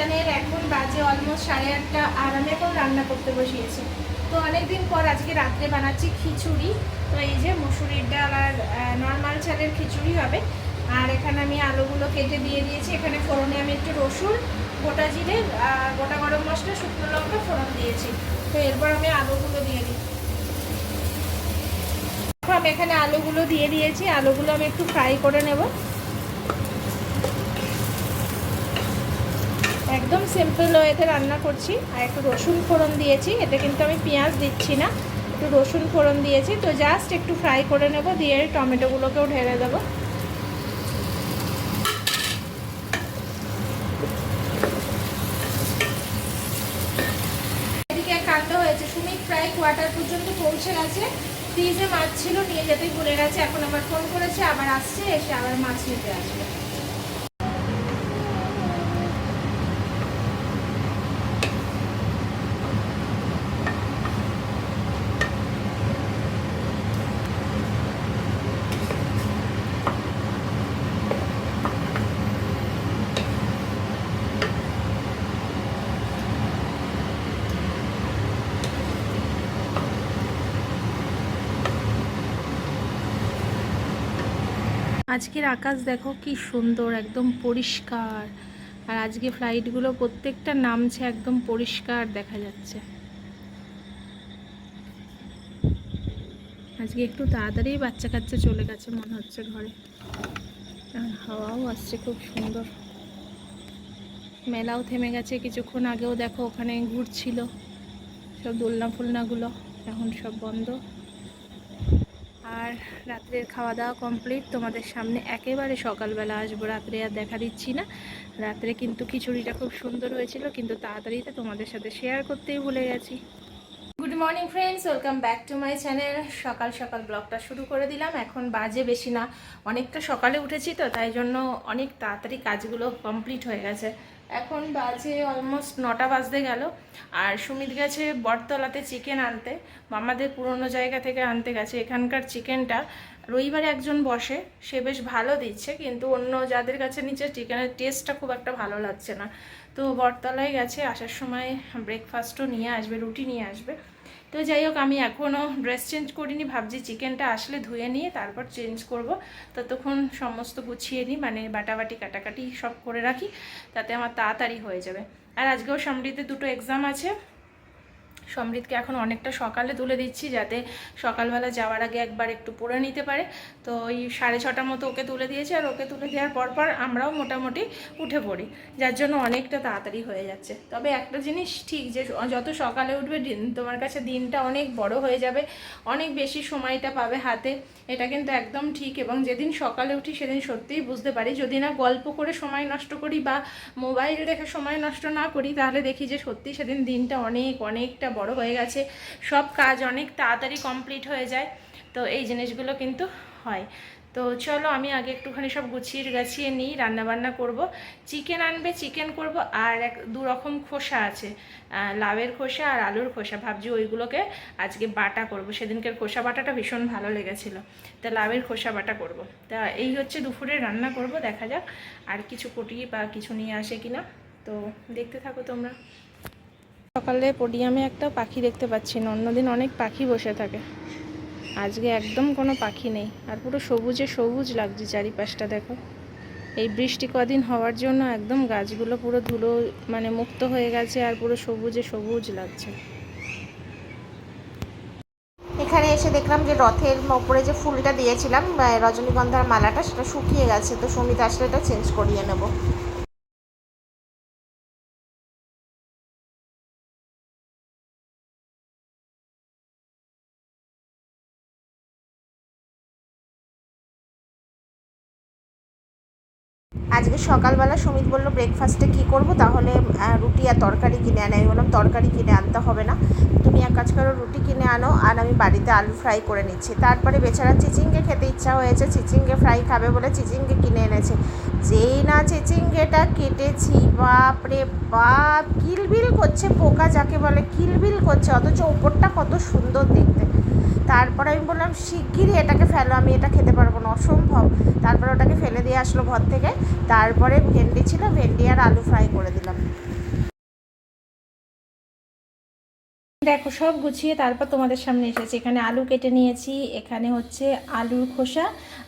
Channel এখন বাজে almost সাড়ে আটটা আর আমি এখন রান্না করতে বসিয়েছি। তো অনেকদিন পর আজকে রাত্রে বানাচ্ছি খিচুড়ি। তো এই যে মুসুরির ডাল আর নর্মাল চালের খিচুড়ি হবে। আর এখানে আমি আলুগুলো কেটে দিয়ে দিয়েছি। এখানে ফোড়নে আমি একটু রসুন, গোটা জিরে গোটা গরম মশলা, শুকনো লঙ্কা ফোড়ন দিয়েছি। তো এরপর আমি আলুগুলো দিয়ে দিই। আমি এখানে আলুগুলো দিয়ে দিয়েছি। আলুগুলো আমি একটু ফ্রাই করে নেব। একদম সিম্পল ওয়েতে রান্না করছি। আর একটু রসুন ফোড়ন দিয়েছি, এতে কিন্তু আমি পেঁয়াজ দিচ্ছি না। একটু রসুন ফোড়ন দিয়েছি, তো জাস্ট একটু ফ্রাই করে নেব, দিয়ে টমেটোগুলোকেও ঢেলে দেবো। এদিকে কাণ্ড হয়েছে, সুমিত প্রায় কোয়ার্টার পর্যন্ত পৌঁছে গেছে। ফ্রিজে মাছ ছিল, নিয়ে যেতেই ভুলে গেছে, এখন আবার ফোন করেছে, আবার আসছে, এসে আবার মাছ নিতে আসবে। আজকের আকাশ দেখো কি সুন্দর, একদম পরিষ্কার। আর আজকে ফ্লাইটগুলো প্রত্যেকটা নামছে একদম পরিষ্কার দেখা যাচ্ছে। আজকে একটু তাড়াতাড়ি বাচ্চা কাচ্চা চলে গেছে মনে হচ্ছে ঘরে। আর হাওয়াও আসছে খুব সুন্দর। মেলাও থেমে গেছে, কিছুক্ষণ আগেও দেখো ওখানে ঘুরছিল। সব দোলনা ফুলনাগুলো এখন সব বন্ধ। আর রাত্রের খাওয়া দাওয়া কমপ্লিট তোমাদের সামনে একেবারে সকালবেলা আসব, রাত্রে আর দেখা দিচ্ছি না। রাত্রে কিন্তু খিচুড়িটা খুব সুন্দর হয়েছিল, কিন্তু তাড়াতাড়িতে তোমাদের সাথে শেয়ার করতেই ভুলে গেছি। Good morning friends welcome back to my channel সকাল সকাল ব্লগটা শুরু করে দিলাম, এখন বাজে বেশি না। অনেকটা সকালে উঠেছি তো, তাই জন্য অনেক তাড়াতাড়ি কাজগুলো কমপ্লিট হয়ে গেছে। এখন বাজে অলমোস্ট নটা বাজতে গেল। আর সুমিত গেছে বটতলাতে চিকেন আনতে। মামাদের পুরনো জায়গা থেকে আনতে গেছে। এখানকার চিকেনটা রবিবারে একজন বসে, সে বেশ ভালো দিচ্ছে, কিন্তু অন্য যাদের কাছে নিচে চিকেনের টেস্টটা খুব একটা ভালো লাগছে না। তো বটতলায় গেছে, আসার সময় ব্রেকফাস্টও নিয়ে আসবে, রুটি নিয়ে আসবে। তো যাই হোক, আমি এখনও ড্রেস চেঞ্জ করিনি, ভাবছি চিকেনটা আসলে ধুয়ে নিয়ে তারপর চেঞ্জ করব। ততক্ষণ সমস্ত গুছিয়ে নিই মানে বাটাবাটি, কাটাকাটি সব করে রাখি, তাতে আমার তাড়াতাড়ি হয়ে যাবে। আর আজকেও সমৃদ্ধে দুটো এক্সাম আছে সমৃদ্ধকে এখন অনেকটা সকালে তুলে দিচ্ছি যাতে সকালবেলা যাওয়ার আগে একবার একটু পড়ে নিতে পারে। তো ওই সাড়ে ছটার মতো ওকে তুলে দিয়েছে আর ওকে তুলে দেওয়ার পর পর আমরাও মোটামুটি উঠে পড়ি, যার জন্য অনেকটা তাড়াতাড়ি হয়ে যাচ্ছে। তবে একটা জিনিস ঠিক যে যত সকালে উঠবে তোমার কাছে দিনটা অনেক বড় হয়ে যাবে, অনেক বেশি সময়টা পাবে হাতে, এটা কিন্তু একদম ঠিক এবং যেদিন সকালে উঠি সেদিন সত্যিই বুঝতে পারি। যদি না গল্প করে সময় নষ্ট করি বা মোবাইল দেখে সময় নষ্ট না করি, তাহলে দেখি যে সত্যি সেদিন দিনটা অনেক, অনেকটা বড় হয়ে গেছে। সব কাজ অনেক তাড়াতাড়ি কমপ্লিট হয়ে যায়। তো এই জিনিসগুলো কিন্তু হয়। তো চলো আমি আগে একটুখানি সব গুছিয়ে গাছিয়ে নিই, রান্নাবান্না করব। চিকেন আনবে, চিকেন করব আর এক দু রকম খোসা আছে। লাউয়ের খোসা আর আলুর খোসা। ভাবছি ওইগুলোকে আজকে বাটা করব। সেদিনকার খোসা বাটাটা ভীষণ ভালো লেগেছিল। তা লাউয়ের খোসা বাটা করব। তা এই হচ্ছে দুপুরে রান্না করব, দেখা যাক আর কিছু কুটি বা কিছু নিয়ে আসে কিনা। তো দেখতে থাকো তোমরা। সকালে পোডিয়ামে একটা পাখি দেখতে পাচ্ছি না অন্যদিন অনেক পাখি বসে থাকে। আজকে একদম কোনো পাখি নেই, আর পুরো সবুজে সবুজ লাগছে চারিপাশটা, দেখো। এই বৃষ্টি কদিন হওয়ার জন্য একদম গাছগুলো পুরো ধুলো মানে মুক্ত হয়ে গেছে, আর পুরো সবুজে সবুজ লাগছে। এখানে এসে দেখলাম যে রথের ওপরে যে ফুলটা দিয়েছিলাম রজনীগন্ধার মালাটা, সেটা শুকিয়ে গেছে। তো সুমিত আসলে এটা চেঞ্জ করিয়ে নেব। আজকে সকালবেলা সুমিত বলল ব্রেকফাস্টে কি করব? তাহলে রুটি আর তরকারি কিনে আনে। আমি বললাম, তরকারি কিনে আনতে হবে না। তুমি এক কাজ করো, রুটি কিনে আনো আর আমি বাড়িতে আলু ফ্রাই করে নিচ্ছি। তারপরে বেচারা চিচিঙ্গে খেতে ইচ্ছা হয়েছে। চিচিঙ্গে ফ্রাই খাবে বলে চিচিঙ্গে কিনে এনেছে। যেই না চিচিঙ্গেটা কেটেছি বাপ রে বাপ! কিলবিল করছে পোকা, যাকে বলে কিলবিল করছে। অথচ ওপরটা কত সুন্দর দেখতে। তারপরে আমি বললাম, শিগগিরই এটাকে ফেলো, আমি এটা খেতে পারব না। অসম্ভব। তারপরে ওটাকে ফেলে দিয়ে আসলো ঘর থেকে। তারপরে ভেন্ডি ছিল, ভেন্ডি আর আলু ফ্রাই করে দিলাম। দেখো, সব গুছিয়ে তারপর তোমাদের সামনে এসেছি। এখানে আলু কেটে নিয়েছি, এখানে হচ্ছে আলুর খোসা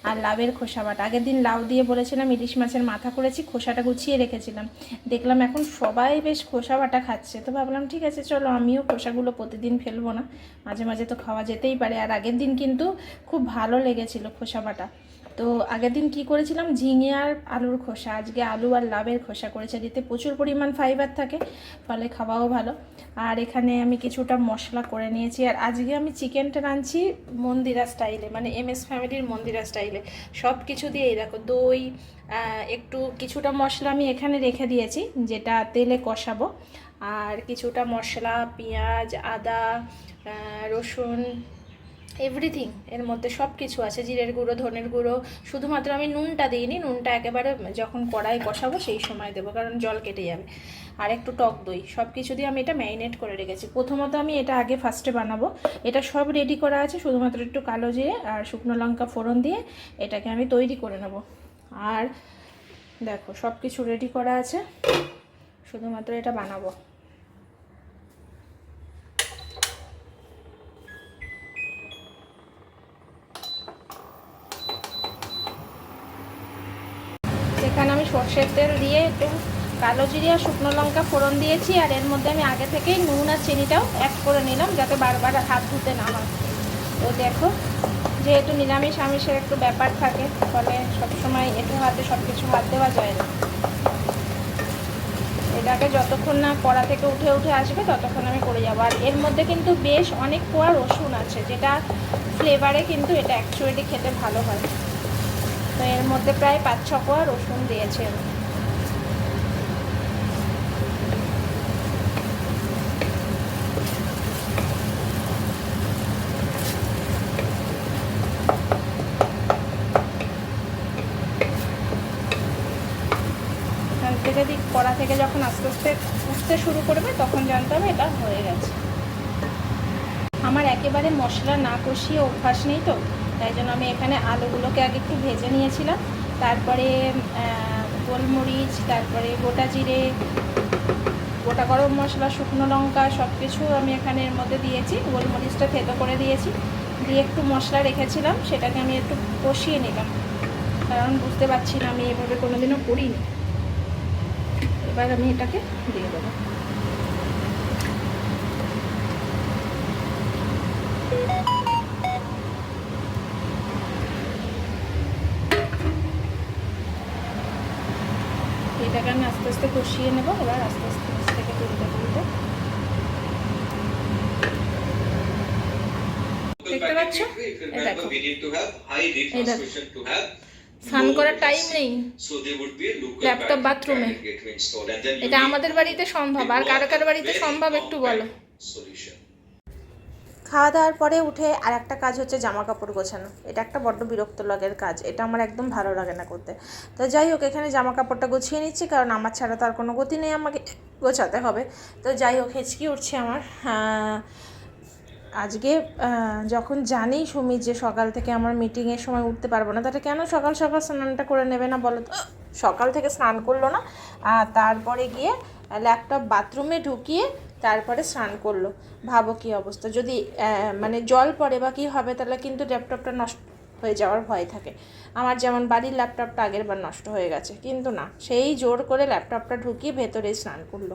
আর লাভের খোসা বাটা। আগের দিন লাউ দিয়ে বলেছিলাম ইলিশ মাছের মাথা করেছি, খোসাটা গুছিয়ে রেখেছিলাম। দেখলাম এখন সবাই বেশ খোসা বাটা খাচ্ছে। তো ভাবলাম, ঠিক আছে, চলো, আমিও খোসাগুলো প্রতিদিন ফেলব না। মাঝে মাঝে তো খাওয়া যেতেই পারে। আর আগের দিন কিন্তু খুব ভালো লেগেছিল খোসা বাটা। তো আগের দিন কি করেছিলাম? ঝিঙে আর আলুর খোসা। আজকে আলু আর লাভের খোসা করেছে। দিতে প্রচুর পরিমাণ ফাইবার থাকে, ফলে খাওয়াও ভালো। আর এখানে আমি কিছুটা মশলা করে নিয়েছি। আর আজকে আমি চিকেনটা রাঁধছি মন্দিরা স্টাইলে মানে এম এস ফ্যামিলির মন্দিরা স্টাইলে সব কিছু দিয়ে এই দেখো, দই একটু কিছুটা মশলা আমি এখানে রেখে দিয়েছি, যেটা তেলে কষাবো। আর কিছুটা মশলা, পেঁয়াজ, আদা রসুন এভরিথিং এর মধ্যে সব কিছু আছে, জিরের গুঁড়ো, ধনের গুঁড়ো, শুধুমাত্র আমি নুনটা দিইনি, নুনটা একেবারে যখন কড়াই কষাবো সেই সময় দেবো, কারণ জল কেটে যাবে। আর একটু টক দই সব কিছু দিয়ে আমি এটা ম্যারিনেট করে রেখেছি। প্রথমত আমি এটা আগে ফার্স্টে বানাবো। এটা সব রেডি করা আছে, শুধুমাত্র একটু কালো জিরে আর শুকনো লঙ্কা ফোড়ন দিয়ে এটাকে আমি তৈরি করে নেব। আর দেখো সব কিছু রেডি করা আছে, শুধুমাত্র এটা বানাবো। সর্ষের তেল দিয়ে একটু কালো জিরে আর শুকনো লঙ্কা ফোড়ন দিয়েছি, আর এর মধ্যে আমি আগে থেকেই নুন আর চিনিটাও অ্যাড করে নিলাম যাতে বারবার হাত ধুতে না হয়। তো দেখো, যেহেতু নিরামিষ, আমিষের একটু ব্যাপার থাকে, ফলে সবসময় একটু হাতে সব কিছু হাত দেওয়া যায় না। এটাকে যতক্ষণ না কড়া থেকে উঠে উঠে আসবে, ততক্ষণ আমি করে যাব। আর এর মধ্যে কিন্তু বেশ অনেক কোয়া রসুন আছে, যেটা ফ্লেভারে কিন্তু এটা অ্যাকচুয়ালি খেতে ভালো হয়। তো এর মধ্যে প্রায় পাঁচ, ছ কোয়া রসুন দিয়েছি। দিক, কড়া থেকে যখন আস্তে আস্তে উঠতে শুরু করবে, তখন জানতে হবে এটা হয়ে গেছে। আমার একেবারে মশলা না কষিয়ে অভ্যাস নেই তো? তাই জন্য আমি এখানে আলুগুলোকে আগে একটু ভেজে নিয়েছিলাম। তারপরে গোলমরিচ, তারপরে গোটা জিরে, গোটা গরম মশলা, শুকনো লঙ্কা সব কিছু আমি এখানে এর মধ্যে দিয়েছি। গোলমরিচটা থেতো করে দিয়েছি। দিয়ে একটু মশলা রেখেছিলাম, সেটাকে আমি একটু কষিয়ে নিলাম। কারণ বুঝতে পারছি না, আমি এভাবে কোনো কোনোদিনও করিনি। এবার আমি এটাকে দিয়ে দেবো। এটাকে আমি আস্তে কষিয়ে নেব এবার আস্তে আস্তে থেকে তুলতে তুলতে দেখতে পাচ্ছ? এই দেখো। স্নান করার টাইম নেই। ল্যাপটপ বাথরুমে এটা আমাদের বাড়িতে সম্ভব আর কারও কারও বাড়িতে সম্ভব একটু বলো। খাওয়া দাওয়ার পরে উঠে আর একটা কাজ হচ্ছে জামা কাপড় গোছানো। এটা একটা বড্ড বিরক্ত লাগের কাজ। এটা আমার একদম ভালো লাগে না করতে। তো যাই হোক, এখানে জামা কাপড়টা গুছিয়ে নিচ্ছি, কারণ আমার ছাড়া তো আর কোনো গতি নেই আমাকে গোছাতে হবে। তো যাই হোক, হেঁচকি উঠছে আমার। আজকে যখন জানি সুমি যে সকাল থেকে আমার মিটিংয়ের সময় উঠতে পারব না, তাহলে কেন সকাল সকাল স্নানটা করে নেবে না বলো তো? সকাল থেকে স্নান করল না। আর তারপরে গিয়ে ল্যাপটপ বাথরুমে ঢুকিয়ে তারপরে স্নান করল। ভাবো কি অবস্থা। যদি মানে জল পড়ে বা কী হবে, তাহলে কিন্তু ল্যাপটপটা নষ্ট হয়ে যাওয়ার ভয় থাকে। আমার যেমন বাড়ির ল্যাপটপটা আগের বার নষ্ট হয়ে গেছে, কিন্তু না, সেই জোর করে ল্যাপটপটা ঢুকিয়ে ভেতরে স্নান করল।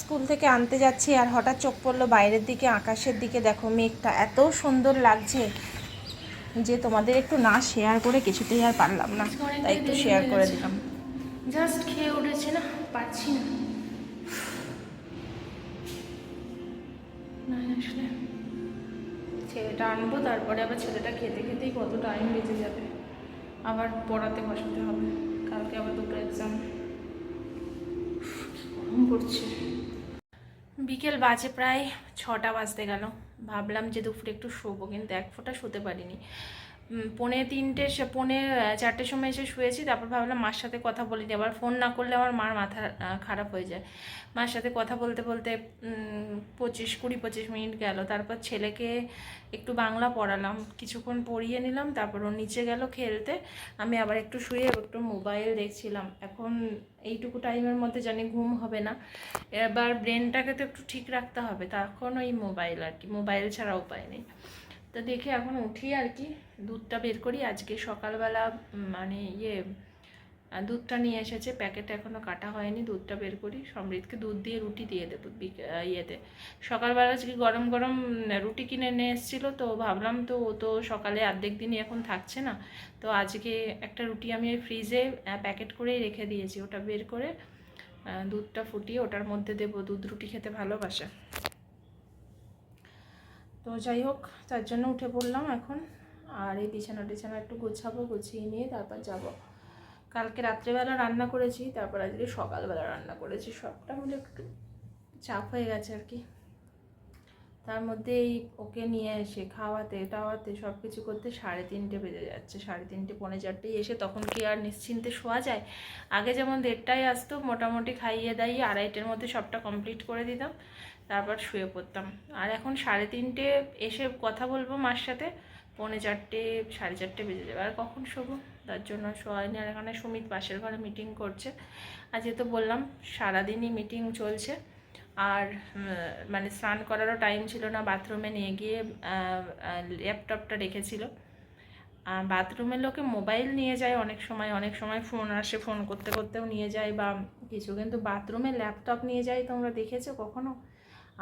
স্কুল থেকে আনতে যাচ্ছি আর হঠাৎ চোখ পড়ল বাইরের দিকে, আকাশের দিকে। দেখো মেঘটা এত সুন্দর লাগছে। যে তোমাদের একটু না শেয়ার করে কিছুতেই আর পারলাম না। তাই একটু শেয়ার করে দিলাম। জাস্ট খেয়ে উঠেছে না পারছি না। আসলে ছেলেটা আনব তারপরে আবার ছেলেটা খেতে খেতেই কত টাইম বেঁচে যাবে। আবার পড়াতে বসাতে হবে। কালকে আবার দুটো এক্সাম গরম পড়ছে। বিকেল বাজে প্রায় ছটা বাজতে গেল। ভাবলাম যে দুপুরে একটু শোবো কিন্তু এক ফোঁটা শুতে পারিনি। পৌনে তিনটে পৌনে চারটের সময় এসে শুয়েছি, তারপর ভাবলাম মার সাথে কথা বলিনি আবার ফোন না করলে আমার মার মাথা খারাপ হয়ে যায়। মার সাথে কথা বলতে বলতে পঁচিশ, কুড়ি, পঁচিশ মিনিট গেল। তারপর ছেলেকে একটু বাংলা পড়ালাম। কিছুক্ষণ পড়িয়ে নিলাম, তারপর ও নিচে গেল খেলতে। আমি আবার একটু শুয়ে একটু মোবাইল দেখছিলাম। এখন এইটুকু টাইমের মধ্যে জানি ঘুম হবে না। এবার ব্রেনটাকে তো একটু ঠিক রাখতে হবে। তখন ওই মোবাইল আর কি। মোবাইল ছাড়া উপায় নেই। তো দেখে এখন উঠি আর কি দুধটা বের করি। আজকে সকালবেলা মানে ইয়ে দুধটা নিয়ে এসেছে। প্যাকেট এখনও কাটা হয়নি। দুধটা বের করি। সমৃদ্ধকে দুধ দিয়ে রুটি দিয়ে দেবো ইয়েতে। সকালবেলা আজকে গরম গরম রুটি কিনে নিয়ে এসেছিল। তো ভাবলাম তো ও তো সকালে অর্ধেক দিনই এখন থাকছে না। তো আজকে একটা রুটি আমি ওই ফ্রিজে প্যাকেট করেই রেখে দিয়েছি। ওটা বের করে দুধটা ফুটিয়ে ওটার মধ্যে দেবো। দুধ রুটি খেতে ভালোবাসে। তো যাই হোক, তার জন্য উঠে পড়লাম এখন। আর এই বিছানা টিছানা একটু গোছাবো, গুছিয়ে নিয়ে তারপর যাব। কালকে রাত্রেবেলা রান্না করেছি, তারপর আজকে সকালবেলা রান্না করেছি। সবটা মিলে একটু চাপ হয়ে গেছে আর কি। তার মধ্যে এই ওকে নিয়ে এসে খাওয়াতে, টাওয়াতে সব কিছু করতে সাড়ে তিনটে বেজে যাচ্ছে। সাড়ে তিনটে, পৌনে চারটেই এসে তখন কি আর নিশ্চিন্তে শোয়া যায়? আগে যেমন দেড়টায় আসতো, মোটামুটি খাইয়ে দাইয়ে আড়াইটের মধ্যে সবটা কমপ্লিট করে দিতাম। তারপর শুয়ে পড়তাম। আর এখন সাড়ে তিনটে এসে কথা বলব মার সাথে। পৌনে চারটে, সাড়ে চারটে বেজে যাবে। আর কখন শোবো? তার জন্য শোয়াইনি আর এখানে সুমিত পাশের ঘরে মিটিং করছে। আর যেহেতু বললাম, সারাদিনই মিটিং চলছে। আর মানে স্নান করারও টাইম ছিল না। বাথরুমে নিয়ে গিয়ে ল্যাপটপটা রেখেছিল। আর বাথরুমে লোকে মোবাইল নিয়ে যায় অনেক সময়। অনেক সময় ফোন আসে ফোন করতে করতেও নিয়ে যায় বা কিছু। কিন্তু বাথরুমে ল্যাপটপ নিয়ে যায় তোমরা দেখেছ কখনো?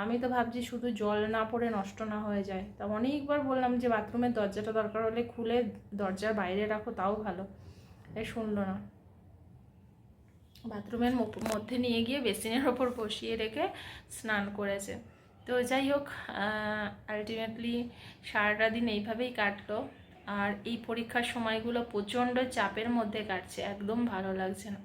আমি তো ভাবছি শুধু জল না পড়ে নষ্ট না হয়ে যায়। তা অনেকবার বললাম যে বাথরুমের দরজাটা দরকার হলে খুলে দরজার বাইরে রাখো, তাও ভালো। এ শুনলো না। বাথরুমের মধ্যে নিয়ে গিয়ে বেসিনের ওপর বসিয়ে রেখে স্নান করেছে। তো যাই হোক আলটিমেটলি সারাটা দিন এইভাবেই কাটলো। আর এই পরীক্ষার সময়গুলো প্রচণ্ড চাপের মধ্যে কাটছে, একদম ভালো লাগছে না।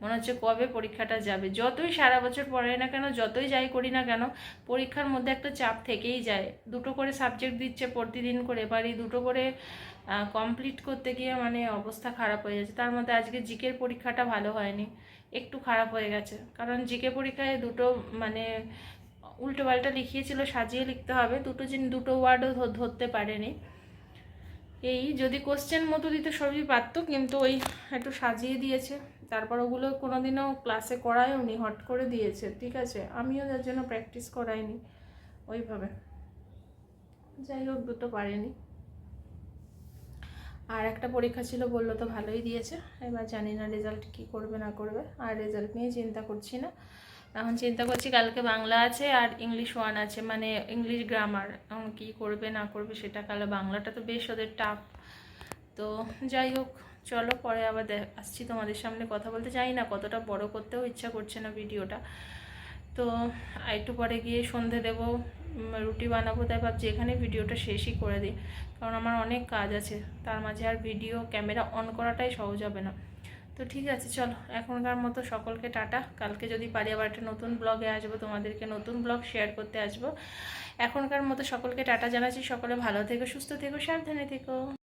মনে হচ্ছে কবে পরীক্ষাটা যাবে। যতই সারা বছর পড়াই না কেন, যতই যাই করি না কেন, পরীক্ষার মধ্যে একটা চাপ থেকেই যায়। দুটো করে সাবজেক্ট দিচ্ছে প্রতিদিন করে, এবার এই দুটো করে কমপ্লিট করতে গিয়ে মানে অবস্থা খারাপ হয়ে যাচ্ছে। তার মধ্যে আজকে জিকের পরীক্ষাটা ভালো হয়নি, একটু খারাপ হয়ে গেছে। কারণ জিকে পরীক্ষায় দুটো মানে উল্টো পাল্টা লিখিয়েছিল, সাজিয়ে লিখতে হবে। দুটো জিন, দুটো ওয়ার্ডও ধরতে পারেনি। এই যদি কোশ্চেন মতো দিতে সবই পারতো, কিন্তু ওই একটু সাজিয়ে দিয়েছে। তারপর ওগুলো কোনোদিনও ক্লাসে করায়ও নি, হট করে দিয়েছে, ঠিক আছে? আমিও যার জন্য প্র্যাকটিস করাইনি, ওইভাবে। যাই হোক, দুটো পারেনি। আর একটা পরীক্ষা ছিল, বলল তো ভালোই দিয়েছে। এবার জানি না রেজাল্ট কী করবে, না করবে। আর রেজাল্ট নিয়ে চিন্তা করছি না। এখন চিন্তা করছি কালকে বাংলা আছে আর ইংলিশ ওয়ান আছে মানে ইংলিশ গ্রামার এখন কী করবে, না করবে, সেটা কালে বাংলাটা তো বেশ ওদের টাফ তো যাই হোক চলো পরে আবার আসছি তোমাদের সামনে কথা বলতে। চাই না কতটা বড় করতেও ইচ্ছা করছে না ভিডিওটা। তো একটু পরে গিয়ে সন্ধে দেবো রুটি বানাবো, তাই ভাবছি এখানে ভিডিওটা শেষই করে দিই। কারণ আমার অনেক কাজ আছে, তার মাঝে আর ভিডিও ক্যামেরা অন করাটাই সহজ হবে না। তো ঠিক আছে, চলো, এখনকার মতো সকলকে টাটা। কালকে যদি পারি আবার একটা নতুন ব্লগে আসব, তোমাদেরকে নতুন ব্লগ শেয়ার করতে আসব। এখনকার মতো সকলকে টাটা জানাচ্ছি। সকলে ভালো থেকো, সুস্থ থেকো, সাবধানে থেকো।